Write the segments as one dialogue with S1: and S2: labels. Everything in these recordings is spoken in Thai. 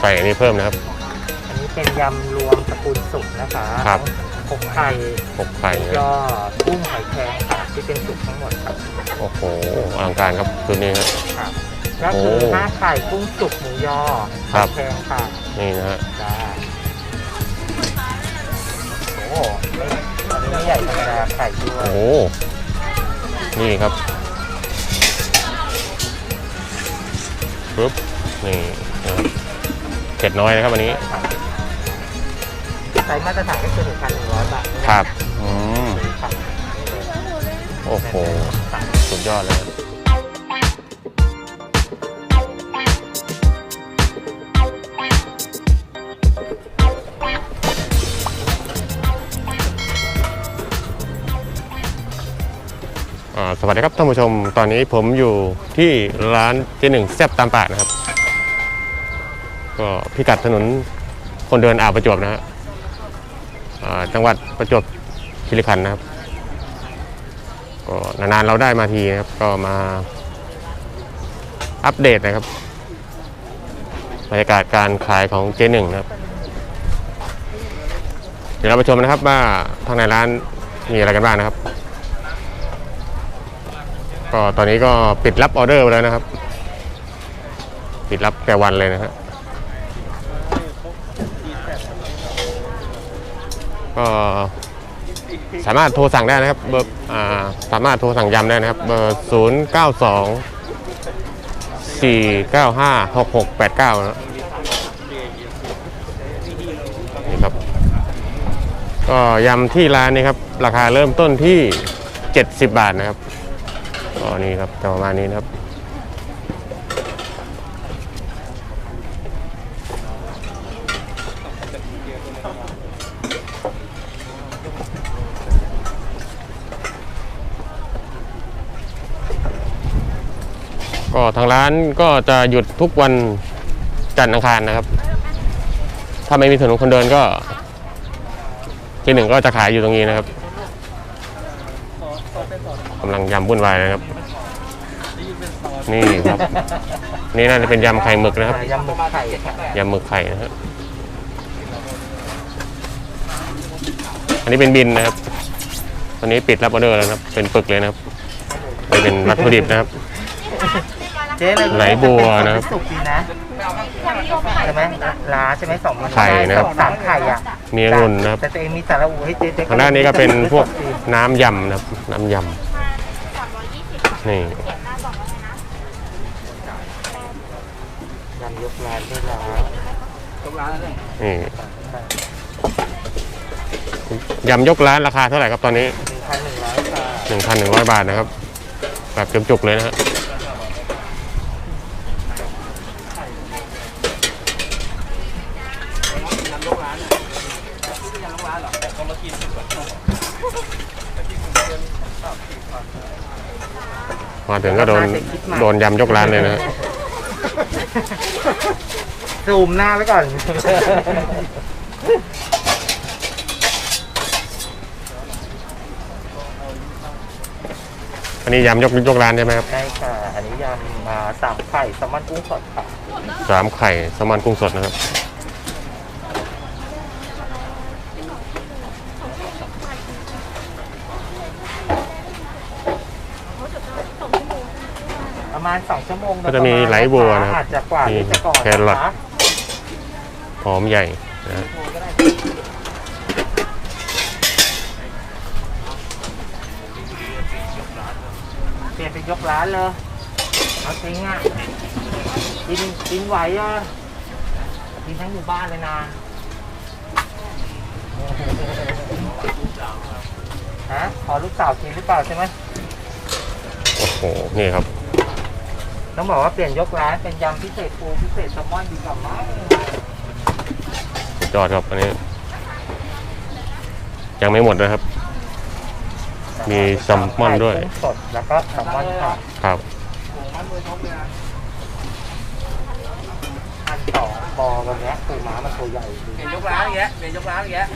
S1: ใส่อันนี้เพิ่มนะครับ
S2: อันนี้เป็นยำรวมสกุลสุกนะคะ
S1: ครับ
S2: หกไข่
S1: หกไข่นะ
S2: ยอกุ้งหอยแครงค่ะที่เป็นสุกทั้งหมดครับ
S1: โอ้โหอลังการครับชุดนี้ครับ
S2: ครับก็คือ
S1: โอ้
S2: ห้าไข่กุ้งสุกหมูยอ
S1: ครั
S2: หอบ ยแครงค่ะ
S1: นี่นะฮะ
S2: จ้าโอ้ไม่อันนี้ไม่ใหญ่ธรรมดาไข่ด้ว
S1: โอ้
S2: ย
S1: โหนี่ครับปึ๊บนี่นะครับเผ็ดน้อยนะครับวันนี้
S2: ไซส์มาตรฐานก็คือหนึ่งพันหนึ่งร้อยบาท
S1: ครับอืม
S2: ครับ
S1: โอ้โห สุดยอดเลยครับอ่าสวัสดีครับท่านผู้ชม ตอนนี้ผมอยู่ที่ร้านเจหนึ่งแซ่บตามปากนะครับ ก็พิกัดถนนคนเดินอ่าวประจวบนะฮะจังหวัดประจวบคีรีขันธ์นะครับ ก็นานๆเราได้มาทีนะครับ ก็มาอัปเดตนะครับบรรยากาศการขายของเจหนึ่งนะครับ เดี๋ยวเราไปชมนะครับว่าทางในร้านมีอะไรกันบ้างนะครับ ก็ตอนนี้ก็ปิดรับออเดอร์ไปแล้วนะครับ ปิดรับแต่วันเลยนะฮะ ก็สามารถโทรสั่งได้นะครับเบอร์สามารถโทรสั่งยำได้นะครับเบอร์0 9 2 4 9 5 6 6 8 9นะนี่ครับ ก็ยำที่ร้านนี้ครับ ราคาเริ่มต้นที่70บบาทนะครับก็นี่ครับประมาณนี้นะครับ ก็ทางร้านก็จะหยุดทุกวันจันทร์อังคารนะครับ ถ้าไม่มีถนนคนเดินก็ที่หนึ่งก็จะขายอยู่ตรงนี้นะครับกำลังยำวุ่นวายนะครับ นี่ครับ นี่น่าจะเป็นยำไข่หมึกนะครับ
S2: ยำหมึกไข่
S1: ยำหมึกไข่นะฮะอันนี้เป็นบินนะครับตอนนี้ปิดรับออเดอร์แล้วนะครับ เป็นปึกเลยนะครับเป็นวัตถุดิบนะครับ
S2: เจ๊เลย
S1: ไหลบัวนะครับ
S2: สุกดีนะใช่ไหมล้าใช่ไหมสองเมนู
S1: ไข่นะครับ
S2: สองสามไข่อะ
S1: มีองุ่นนะครับ
S2: แต่ตัวเองมีสาระอูให้เจ๊เจ๊
S1: ทางด้านนี้ก็เป็นพวกน้ำยำนะครับ น้ำยำนี่
S2: ยำยกร้านด้วยล้า
S1: นี่ยำยกร้านราคาเท่าไหร่ครับตอนนี้
S2: หนึ่งพันหนึ่งร้อยบาท
S1: 1,100บาทนะครับ แบบจุกๆเลยนะฮะ มาถึงก็โดนโดนยำยกร้านเลยนะฮะ
S2: ซูมหน้าไว้ก่อน
S1: อันนี้ยำยกยกร้านใช่ไหมครับ
S2: ได้ค่ะ อันนี้ยำอ่าสามไข่แซลมอนกุ้งสดค่ะ
S1: สามไข่แซลมอนกุ้งสดนะครับ
S2: ประมาณสองชั่วโมงโดย
S1: ก็จะมี
S2: ปรณ
S1: ไหลบัวนะครับ
S2: อาจจะกว่า
S1: มี
S2: ที่จะก่อน
S1: แครอท
S2: นะคะ
S1: หอมใหญ่นะฮะ
S2: เปลี่ยนเป็นยกร้านเลยเอาจริงอะกินกินไหวอะกินทั้งหมู่บ้านเลยนะฮะขอลูกสาวกินหรือเปล่าใช่ไหม
S1: โอ้โห นี่ครับ
S2: ต้องบอกว่าเปลี่ยนยกร้านเป็นยำพิเศษปูพิเศษแซลมอนดีกว่ามั้ง
S1: จอดครับอันนี้ ยังไม่หมดนะครับ มีแซลมอนด้วย
S2: กุ้งสดแล้วก็แซลมอนค่ะ
S1: ครับ
S2: อันสองบอวันเนี้ยปูม้ามันตัวใหญ่ดี
S3: เปลี่ยนยกร้านอย่างเงี้ยเปลี่ยนยกร้านอย่างเงี้ย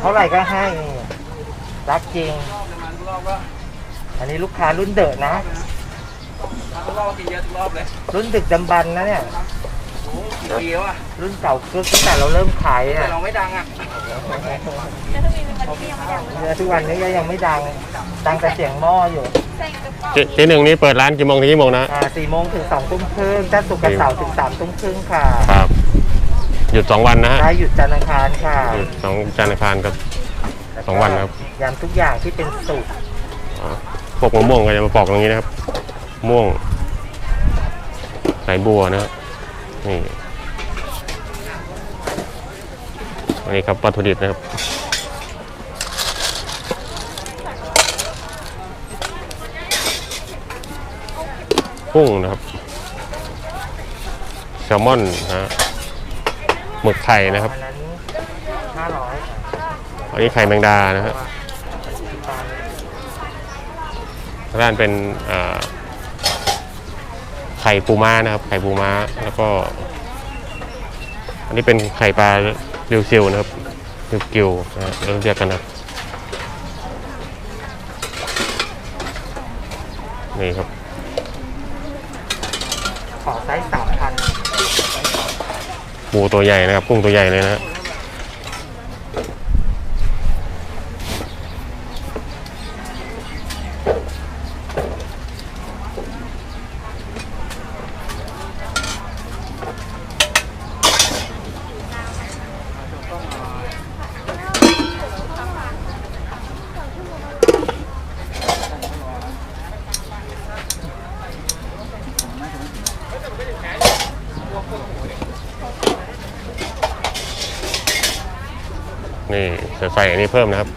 S2: เท่าไหร่ก็ให้ รักจริง
S3: น้ำมันรอบก็
S2: อันนี้ลูกค้ารุ่นเดอะนะ
S3: ทุกรอบกินเยอะทุกรอบเลย
S2: รุ่นดึกดำบรรพ์นะเนี่ย
S3: โอ้กี่ปีแล้วอะ
S2: รุ่นเก่าเกือบตั้งแต่เราเริ่มขาย
S3: แต่
S2: อะ
S3: เราไม่ดังอะ
S2: เนื้อทุกวันนี้ก็ยังไม่ดังดังแต่เสียงหม้ออยู่
S1: เจเจ๊หนึ่งนี่เปิดร้านกี่โมงถึงกี่โมงนะ
S2: อ่าสี่โมงถึงสองทุ่มครึ่งจันทร์ศุกร์กับเสาร์ถึงสามทุ่มครึ่งค่ะ
S1: ครับ หยุดสองวันนะฮะ
S2: ได้หยุดจันทร์อังคารค่ะ
S1: หยุดสองจันทร์อังคารกับ สองวันครับ
S2: ยำทุกอย่างที่เป็นสุก
S1: อ่า พวกมะม่วงก็จะมาปอกตรงนี้นะครับ ม่วงไหลบัวนะฮะนี่อันนี้ครับวัตถุดิบนะครับกุ้งนะครับแซลมอนนะฮะหมึกไข่นะครับ
S2: อันนั้นห้าร้อย
S1: อันนี้ไข่แมงดานะ ฮะด้านเป็นอ่าไข่ปูม้านะครับ ไข่ปูม้าแล้วก็ อันนี้เป็นไข่ปลาริวซิวนะครับริวกิวนะฮะเราเรียกกันนะนี่ครับ
S2: ขอไซส์สามพัน
S1: ปูตัวใหญ่นะครับกุ้งตัวใหญ่เลยนะ นี่จะใส่อันนี้เพิ่มนะครับ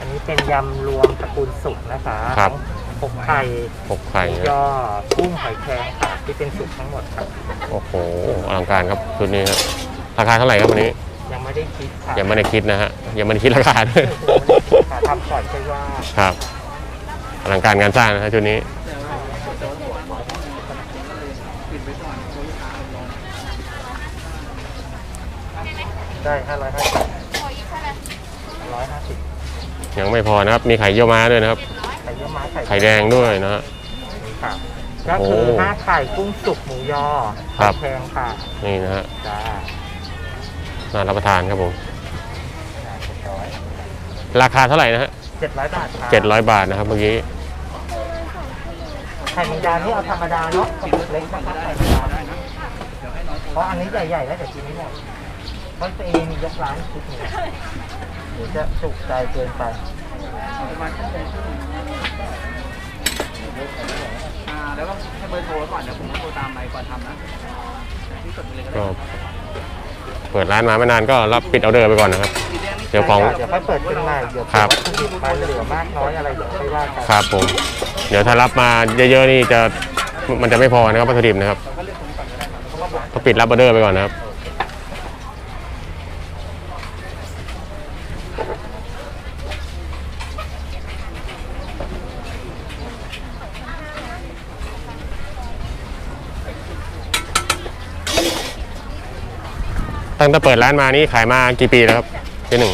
S2: อันนี้เป็นยำรวมตระกูลสุกนะคะ
S1: ครับ
S2: หกไข่
S1: ปกไข่
S2: หมู
S1: นะ
S2: ยอกุ้งหอยแครงค่ะที่เป็นสุกทั้งหมดครับ
S1: โอ้โหอลังการครับชุดนี้ครับราคาเท่าไหร่ครับวันนี้
S2: ยังไม่ได้คิดค่ะ
S1: ยังไม่ได้คิดนะฮะยังไม่ได้คิดราคาด้วย
S2: ค่ะทำก่อนใช่ว่า
S1: ครับอลังการงานสร้างนะฮะชุดนี้
S2: ได้ห้าร้อยห้าสิบร้อยห้าสิบ
S1: ยังไม่พอนะครับ มีไข่เยี่ยวม้าด้วยนะครับ
S2: ไข่เยี่ยวม้าไข่
S1: ไข่แดงด้วยนะฮะ
S2: ค่ะก็คือ
S1: โอ้
S2: ห้าไข่กุ้งสุกหมูยอ
S1: ครับ
S2: หอยแครงค่ะ
S1: นี่นะฮะ
S2: จ้า
S1: น่ารับประทานครับผม
S2: เจ็ดร้อย
S1: ราคาเท่าไหร่นะฮะ
S2: เจ็ดร้อยบาทค่ะ
S1: เจ็ดร้อยบาทนะครับเมื่อกี้
S2: ไข่แมงดานี่เอาธรรมดาเนาะกระปุกเล็กนะครับไข่แมงดาเพราะอันนี้ใหญ่ๆแล้วเดี๋ยวกินไม่หมด เพราะตัวเองมียกร้านชุดนี้เดี๋ยวจะสุกใจเกินไป
S3: อ่าแล้วก็ให้เบอร์โทรไว้ก่อนเดี๋ยวผมโทรตามไปก่อนทำนะที่กดไปเลยก็
S1: ก็
S3: ได้
S1: เปิดร้านมาไม่นานก็รับปิดออเดอร์ไปก่อนนะครับ เดี๋ยวของ
S2: เดี๋ยวค่อยเปิดขึ้นมาเดี๋ยว
S1: ครับ
S2: วัตถุดิบมันเหลือมากน้อยอะไรเดี๋ยวค่อยว่ากัน
S1: ครับผม เดี๋ยวถ้ารับมาเยอะๆนี่จะมันจะไม่พอนะครับวัตถุดิบนะครับก็ปิดรับออเดอร์ไปก่อนนะครับ ตั้งแต่เปิดร้านมานี่ขายมากี่ปีแล้วครับปีหนึ่ง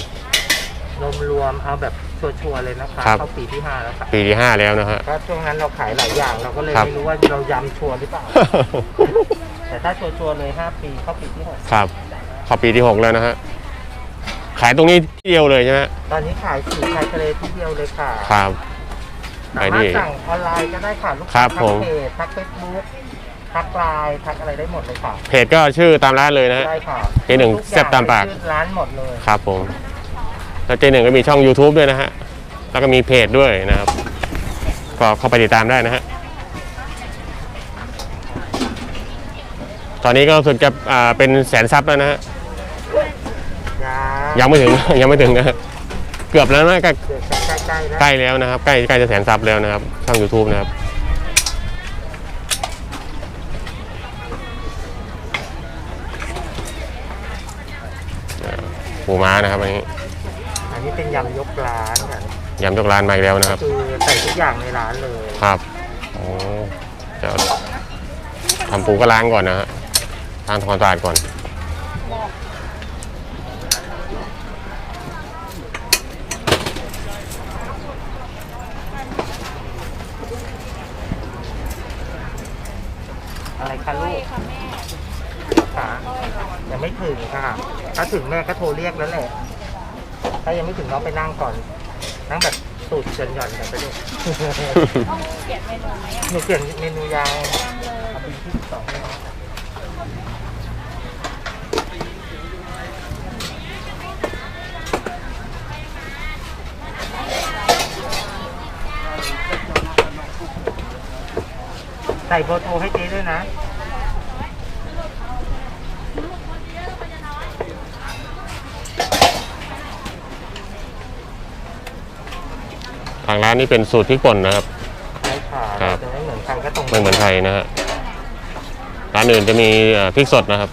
S2: รวมๆเอาแบบชัวร์ๆเลยนะคะ
S1: ครับ
S2: เข้าปีที่ห้าแล้วค่ะ
S1: ปีที่ห้าแล้วนะฮะ
S2: ก็ช่วงนั้นเราขายหลายอย่างเราก็เลย
S1: ครับ
S2: ไม่รู้ว่าเรายำชัวร์หรือเปล่า แต่ถ้าชัวร์ๆเลยห้าปีเข้าปีที่หก
S1: ครับเขอปีที่หกแล้วนะฮะขายตรงนี้ที่เดียวเลยใช่ไหม
S2: ตอนนี้ขายสีขายทะเลที่เดียวเลยค่ะ
S1: ครับ
S2: สา
S1: ขาย
S2: มาร
S1: ดี
S2: ถสั่งออนไลน์ก็ได้ค่ะลูก
S1: ครั
S2: ค้า
S1: บ
S2: ทั
S1: ผม
S2: เพจทักเฟซบุ๊ก ทักไลน์ทักอะไรได้หมดเลยค่ะ
S1: เพจก็ชื่อตามร้านเลยนะฮะ
S2: ได้ค่ะ
S1: เจ๊หนึ่ง
S2: ทุกอย่
S1: แซ่บตามปาก
S2: ชื่อร้านหมดเลย
S1: ครับผมแล้วเจหนึ่งก็มีช่อง YouTube ด้วยนะฮะ แล้วก็มีเพจด้วยนะครับ ก็เข้าไปติดตามได้นะฮะ ตอนนี้ก็รู้สึกจะอ่าเป็นแสนซับแล้วนะฮะ
S2: ยา
S1: ยังไม่ถึง ยังไม่ถึงนะฮะเกือบแล้วนะใกล้
S2: เดี๋ยวใกล้ๆแล้ว
S1: ใกล้แล้วนะครับ ใกล้ใกล้จะแสนซับแล้วนะครับช่อง YouTube นะครับ ปูม้านะครับอันนี้
S2: อันนี้เป็นยำยกร้านค่ะ
S1: ยำยกร้านมาอีกแล้วนะครับ
S2: คือใส่ทุกอย่างในร้านเลย
S1: ครับโอ้จะทำปูก็ล้างก่อนนะฮะล้างทอนสะอาดก่อนอะ
S2: ไรคะลูกค่ยังไม่ถึงค่ะ ถ้าถึงแม่ก็โทรเรียกแล้วแหละ ถ้ายังไม่ถึงน้องไปนั่งก่อน นั่งแบบสูตรเชิญหย่อนกันไปด้วย
S4: ต้องเปลี่ยนเมนูไหมอะ
S2: หนูเปลี่ยนเมนูยาง
S4: ยังเลย
S2: เอาเป็นที่สองเลยนะใส่เบอร์โทรให้เจ๊ด้วยนะา
S1: งร้านนี้เป็นสูตรพริกป่นนะครับ
S2: ใช่ค่ะ
S1: ครับ
S2: จะไม่เหมือนกันก็ตรง
S1: ไม่เหมือนไทยนะฮะร้านอื่นจะมีเอ่อพริกสดนะครับ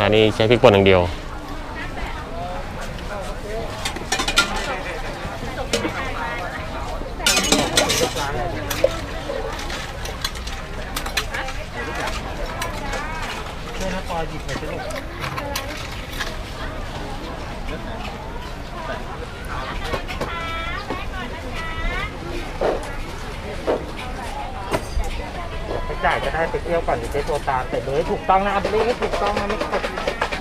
S1: ร้านนี้ใช้พริกป่นอย่างเดียว
S2: ร้านเลยช่วยน้าปอยหยิบหน่อยสิลูกไปจ่ายจะได้ ไปเที่ยวก่อนเดี๋ยวเจ๊ตัวตามแต่เลยถูกต้องนะอัพเลให้ถูกต้องนะไม่กด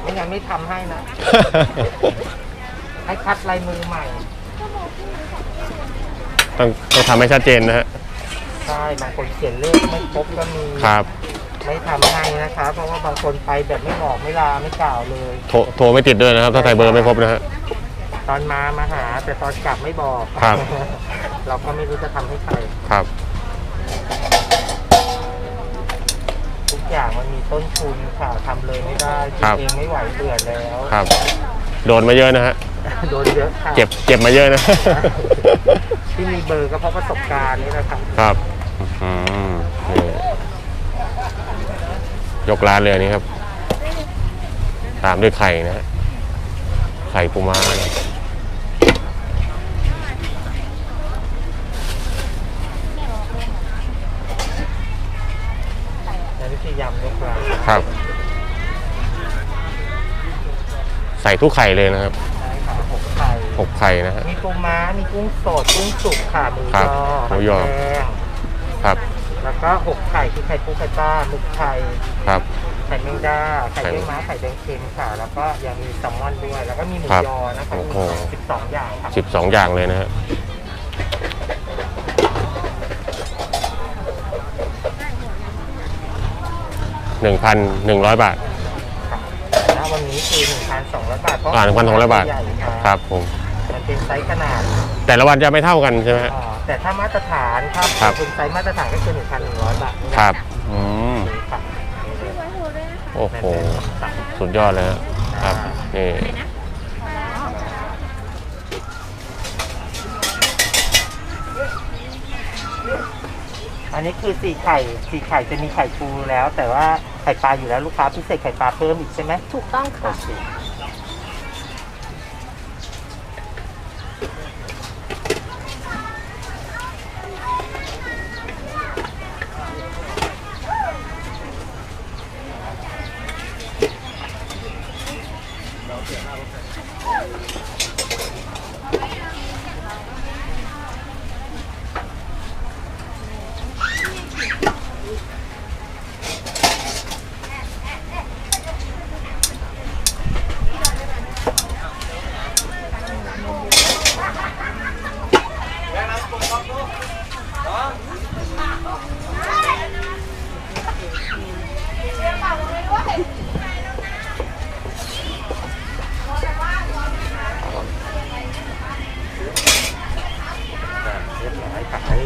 S2: ไม่งั้นไม่ทำให้นะ ให้คัดลายมือใหม่
S1: ต้องต้องทำให้ชัดเจนนะฮะ
S2: ใช่บางคนเขียนเลขไม่ครบก็มี
S1: ครับ
S2: ไม่ทำให้นะคะเพราะว่าบางคนไปแบบไม่บอกไม่ลาไม่กล่าวเลย
S1: โทรโทรไม่ติดด้วยนะครับ ถ้าไทยเบอร์ไม่ครบนะฮะ
S2: ตอนมามาหา แต่ตอนกลับไม่บอก
S1: ครับ
S2: เราก็ไม่รู้จะทำให้ใคร
S1: ครับ
S2: อย่างมันมีต้นทุนค่ะทำเลยไม่ได้กินเองไม่ไหวเบื่อแล้ว
S1: ครับ โดนมาเยอะนะฮะ
S2: โดนเยอะค่ะ
S1: เจ็บเจ็บมาเยอะนะ
S2: ที่มีเบอร์ก็เพราะประสบการณ์นี่แหละค่ะ
S1: ครับอืมนี่ยกร้านเลยอันนี้ครับ ตามด้วยไข่นะฮะไข่ปูม้านะ
S2: ในวิธี ยำยกร้าน
S1: ครับ ใส่ทุกไข่เลยนะครับ
S2: ใช่ค่ะหกไข่
S1: หกไข่นะฮะ
S2: มีปูม้า มีกุ้งสด กุ้งสุกค่ะหมู
S1: ครั
S2: ย
S1: บ
S2: อ
S1: หมูยอ
S2: แดง
S1: ครับ
S2: แล้วก็หกไข่คือไข่ปูไข่ปลาหมึกไข่
S1: ครับ
S2: ไข่แมงดา ไข่
S1: ไข่
S2: เลี้ยงม้า ไข่แดงเค็มค่ะ แล้วก็ยังมีแซลมอนด้วย แล้วก็มีหมู
S1: ครับ
S2: ยอนะคะ
S1: โอ้โห
S2: สิบสองอย่างค่ะ
S1: สิบสองอย่างเลยนะฮะ หนึ่งพันหนึ่งร้อยบาท
S2: แล้ววันนี้คือหนึ่งพันสองร้อยบาทเพราะ
S1: อ่า1,200 บาท
S2: ใหญ่ค่ะ
S1: ครับผม
S2: มันเป็นไซส์ขนาด
S1: แต่ละวันจะไม่เท่ากันใช่ไหมฮะ
S2: อ่าแต่ถ้ามาตรฐานถ้า
S1: ครับ
S2: เป็นไซส์มาตรฐานก็คือหนึ่งพันหนึ่งร้อยบาทนี่นะครับ
S1: อืม
S2: ค่ะ
S1: โอ้โห สุดยอดเลยฮะครับนี่
S2: อันนี้คือสี่ไข่สี่ไข่จะมีไข่ปูแล้ว แต่ว่า ไข่ปลาอยู่แล้วลูกค้าพิเศษไข่ปลาเพิ่มอีกใช่ไหม
S4: ถูกต้อง
S2: โอ
S4: ค่ะ
S2: เค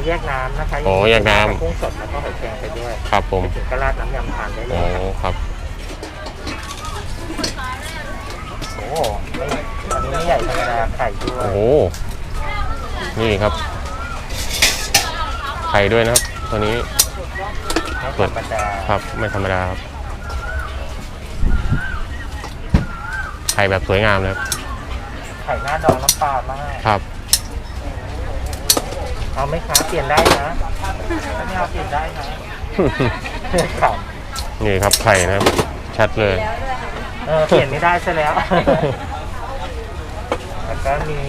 S2: แยกน้ำนะคะ
S1: โอ้แยกน้ำ
S2: กุ้งสดแล้วก็หอยแครงไปด้วย
S1: ครับผม
S2: ถึงก็ราดน้ำยำทานได้เล
S1: โอ้
S2: ยครับ
S1: ครับ
S2: โอ้ไม่อันนี้ไม่ใหญ่ธรรมดาไข่ด้ว
S1: โอ้
S2: ย
S1: โหนี่ครับ ไข่ด้วยนะครับ ตัวนี้
S2: ไม่ธรรมดา
S1: ครับไม่ธรรมดาครับ ไข่แบบสวยงามเลยครับ
S2: ไข่หน้าดองน้ำปลามาก
S1: ครับ
S2: เอาไหมคะเปลี่ยนได้นะไม่เอาเปลี่ยนได้นะข
S1: นี่ครับไข่นะครับ ชัดเลย
S2: เออเปลี่ยนไม่ได้ซะแล้ว แล้วก็มี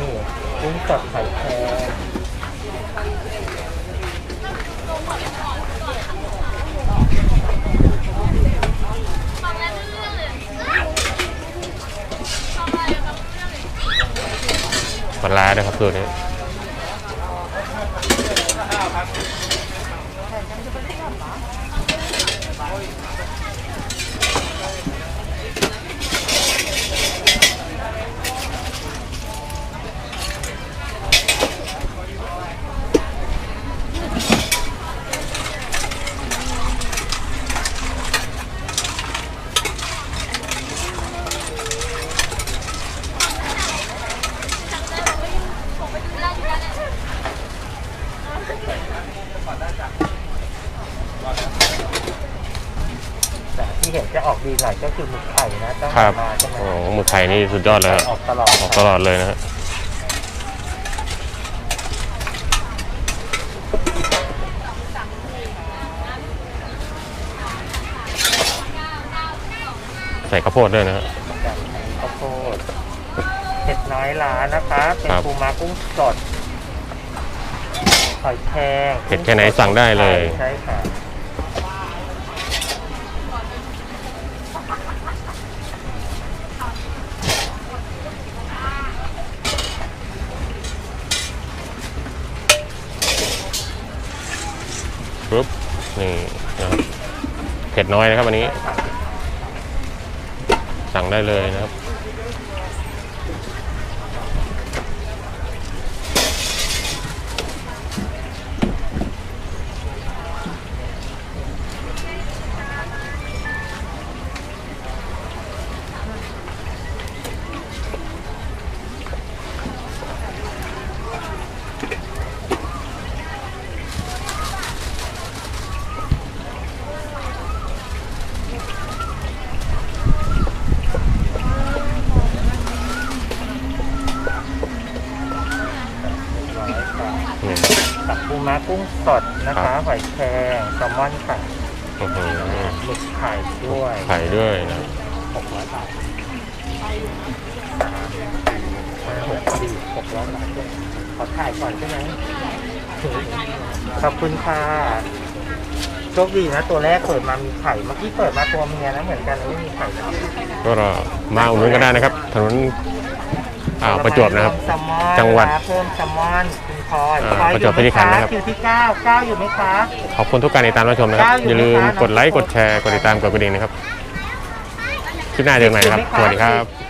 S2: กุ้งสดไข่แพง
S1: ปลาร้านะครับตัวนี้
S2: ข่นี่
S1: สุดยอดเลยครับ
S2: ออกตลอด
S1: ออกตลอดเลยนะฮะใส่ข้าวโพดด้วยนะฮะ
S2: จากข้าวโพดเผ็ดน้อยล้านนะคะ เป็น
S1: ครับ
S2: ปูม้ากุ้งสดหอยแครง
S1: เผ็ดแค่ไหนสั่งได้เลย
S2: ใช่ค่ะ
S1: ปุ๊บ นี่นะครับเผ็ดน้อยนะครับวันนี้ สั่งได้เลยนะครับ
S2: กับปูม้ากุ้งสดนะ
S1: ครั
S2: คะ
S1: บ
S2: หอยแครงแซลมอนค่ะ
S1: อื้อหือ
S2: หมึกไข่ด้วย
S1: ไข่ด้วยนะ
S2: หกร้อยบาทสามสี่ห้าหกสี่หกร้อยบาทด้วยขอถ่ายก่อนใช่ไหมขอบคุณค่ะโชคดีนะตัวแรกเปิดมามีไข่เมื่อกี้เปิดมาตัวเมียนะเหมือนกันไม่มีไข่นะ
S1: ก็มาอุดหนุนก็ได้นะครับ ถนน อ่าวประจวบนะครับ
S2: แซลมอน
S1: จังหวัด
S2: เพิ่มแซลมอนคุณพลอย
S1: อ่า
S2: พลอย
S1: ประจวบคีรีขันธ์นะครับ
S2: คิวที่เก้าเก้าอยู่ไหมคะ
S1: ขอบคุณทุกการติดตามรับชมนะครับ
S2: เก้าอยู่
S1: อย่าลืม
S2: ไหมคะ
S1: กดไลค์ กดแชร์ กดติดตาม กดกระดิ่งนะครับ คลิปหน้าเจอกันใหม่นะครับ สวัสดีครับ